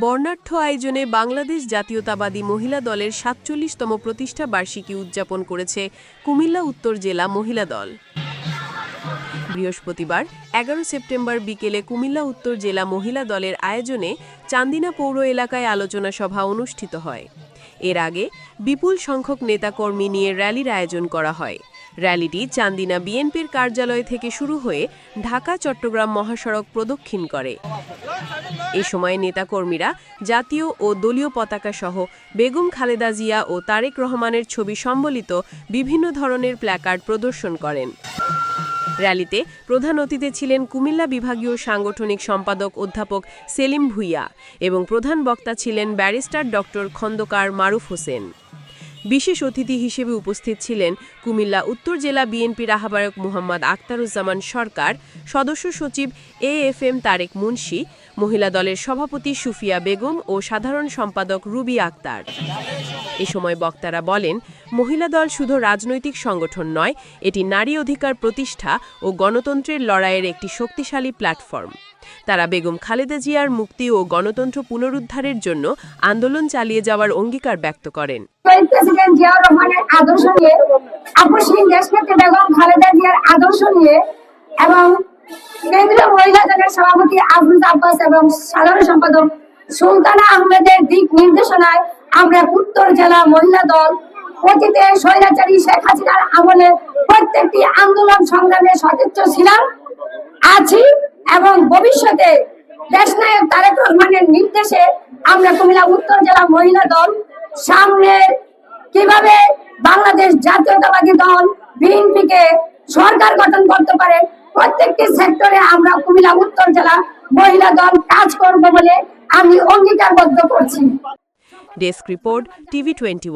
বর্ণাঢ্য আয়োজনে বাংলাদেশ জাতীয়তাবাদী মহিলা দলের সাতচল্লিশতম প্রতিষ্ঠা বার্ষিকী উদযাপন করেছে কুমিল্লা উত্তর জেলা মহিলা দল। বৃহস্পতিবার, এগারো সেপ্টেম্বর বিকেলে কুমিল্লা উত্তর জেলা মহিলা দলের আয়োজনে চান্দিনা পৌর এলাকায় আলোচনা সভা অনুষ্ঠিত হয়। এর আগে বিপুল সংখ্যক নেতাকর্মী নিয়ে র্যালির আয়োজন করা হয়। র্যালিটি চান্দিনা বিএনপির কার্যালয় থেকে শুরু হয়ে ঢাকা, চট্টগ্রাম মহাসড়ক প্রদক্ষিণ করে। এ সময় নেতাকর্মীরা জাতীয় ও দলীয় পতাকা সহ বেগম খালেদা জিয়া ও তারেক রহমানের ছবি সম্বলিত বিভিন্ন ধরনের প্ল্যাকার্ড প্রদর্শন করেন। র্যালিতে প্রধান অতিথি ছিলেন কুমিল্লা বিভাগীয় সাংগঠনিক সম্পাদক অধ্যাপক সেলিম ভুইয়া এবং প্রধান বক্তা ছিলেন ব্যারিস্টার ডক্টর খন্দকার মারুফ হোসেন। বিশেষ অতিথি হিসেবে উপস্থিত ছিলেন কুমিল্লা উত্তর জেলা বিএনপির আহ্বায়ক মোহাম্মদ আক্তারুজ্জামান সরকার, সদস্য সচিব A F M Tarek Munshi, মহিলা দলের সভাপতি সুফিয়া বেগম ও সাধারণ সম্পাদক রুবি আক্তার। এ সময় বক্তারা বলেন, মহিলা দল শুধু রাজনৈতিক সংগঠন নয়, এটি নারী অধিকার প্রতিষ্ঠা ও গণতন্ত্রের লড়াইয়ের একটি শক্তিশালী প্ল্যাটফর্ম। তারা বেগম খালেদা জিয়ার মুক্তি ও গণতন্ত্র পুনরুদ্ধারের জন্য আন্দোলন চালিয়ে যাওয়ার অঙ্গীকার ব্যক্ত করেন। কেন্দ্রীয় মহিলা দলের সভাপতি আব্বাস এবং সাধারণ সম্পাদক সুলতানা আহমেদের দিক নির্দেশনায় আমরা উত্তর জেলা মহিলা দল, অতীতে স্বৈরাচারী শেখ হাসিনার আমলে প্রত্যেকটি আন্দোলন সংগ্রামে সচেষ্ট ছিলাম। আছি এবং ভবিষ্যতে দেশনায়ক তারেক রহমানের নির্দেশে আমরা কুমিল্লা উত্তর জেলা মহিলা দল সামনে কীভাবে বাংলাদেশ জাতীয়তাবাদী দল, বিএনপিকে সরকার গঠন করতে পারে, প্রত্যেকটি সেক্টরে আমরা কুমিল্লা উত্তর জেলা মহিলা দল কাজ করব বলে আমি অঙ্গীকারবদ্ধ করছি। Desk report TV twenty